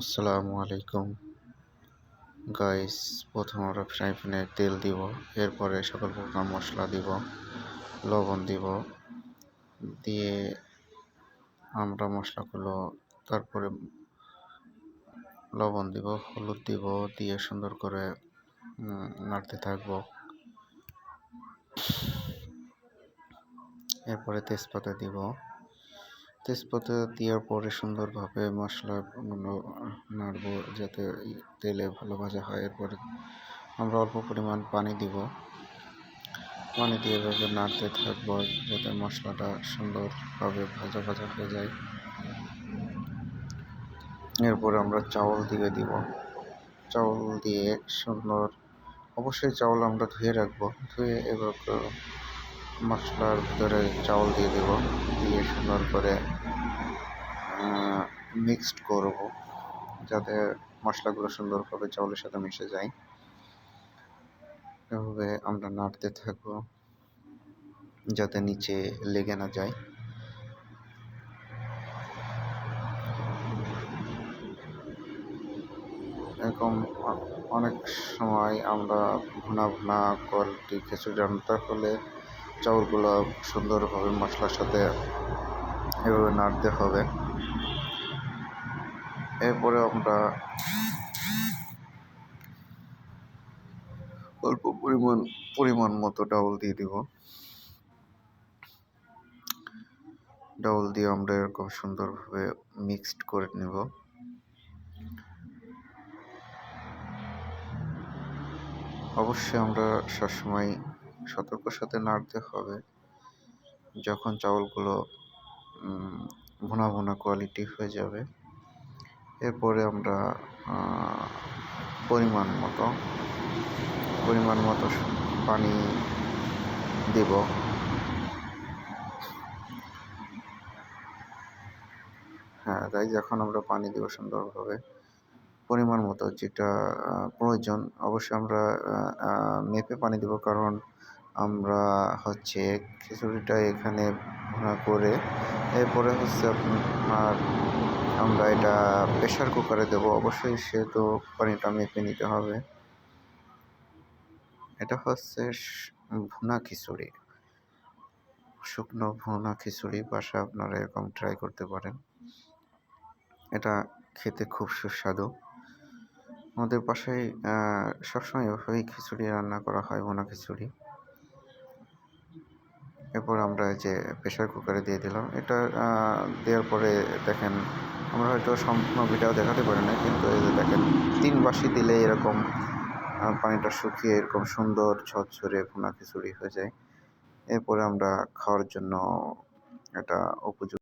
আসসালামু আলাইকুম। গাইস, প্রথম আমরা ফ্রাই প্যানে তেল দিব, এরপরে সকল প্রকার মশলা দিব, লবণ দিব। দিয়ে আমরা মশলাগুলো, তারপরে লবণ দিব, হলুদ দিব, দিয়ে সুন্দর করে নাড়তে থাকব। এরপরে তেজপাতা দিব। তেজপাতা দেওয়ার পরে সুন্দরভাবে মশলাগুলো নাড়বো যাতে তেলে ভালো ভাজা হয়। এরপরে আমরা অল্প পরিমাণ পানি দিব। পানি দিয়ে এভাবে নাড়তে থাকব যাতে মশলাটা সুন্দরভাবে ভাজা ভাজা হয়ে যায়। এরপরে আমরা চাউল দিয়ে দিব। চাউল দিয়ে সুন্দর অবশ্যই চাউল আমরা ধুয়ে রাখব। ধুয়ে এবার মশলার ভিতরে চাউল দিয়ে দেব। দিয়ে সুন্দর করে মিক্সড করব, যাতে মশলাগুলো সুন্দরভাবে চাউলের সাথে মিশে যায়। এভাবে আমরা নাড়তে থাকব, যাতে নিচে লেগে না যায়। এরকম অনেক সময় আমরা ভুনা ভুনা কোয়ালিটি খিচুড়ি রান্নাটা হলে চাউলগুলো সুন্দরভাবে মশলার সাথে এভাবে নাড়তে হবে। এরপরে আমরা অল্প পরিমাণ পরিমাণ মতো ডাউল দিয়ে দিব। ডাউল দিয়ে আমরা এরকম সুন্দরভাবে মিক্সড করে নেব। অবশ্যই আমরা সবসময় সতর্কর সাথে নাড়তে হবে। যখন চাউলগুলো ভুনা ভুনা কোয়ালিটি হয়ে যাবে, এরপরে আমরা পরিমাণ মতো পরিমাণ মতো পানি দেব। হ্যাঁ তাই যখন আমরা পানি দেবো সুন্দরভাবে। পরিমাণ মতো যেটা প্রয়োজন, অবশ্যই আমরা মেপে পানি দেবো। কারণ আমরা হচ্ছে খিচুড়িটা এখানে ভুনা করে এরপরে হচ্ছে আপনার আমরা এটা প্রেশার কুকারে দেবো। অবশ্যই সেহেতু পানিটা মেপে নিতে হবে। এটা হচ্ছে ভুনা খিচুড়ি। শুকনো ভুনা খিচুড়ি বাসা আপনারা এরকম ট্রাই করতে পারেন। এটা খেতে খুব সুস্বাদু। আমাদের বাসায় সবসময় ওইভাবেই খিচুড়ি রান্না করা হয়, ভুনা খিচুড়ি। এরপর আমরা যে প্রেশার কুকারে দিয়ে দিলাম। এটা দেওয়ার পরে দেখেন, আমরা হয়তো সম্পূর্ণ ভিডিও দেখাতে পারি না কিন্তু এই যে দেখেন, তিন বাসি দিলে এরকম পানিটা শুকিয়ে এরকম সুন্দর ঝরঝরে ভুনা খিচুড়ি হয়ে যায়। এরপরে আমরা খাওয়ার জন্য এটা উপযুক্ত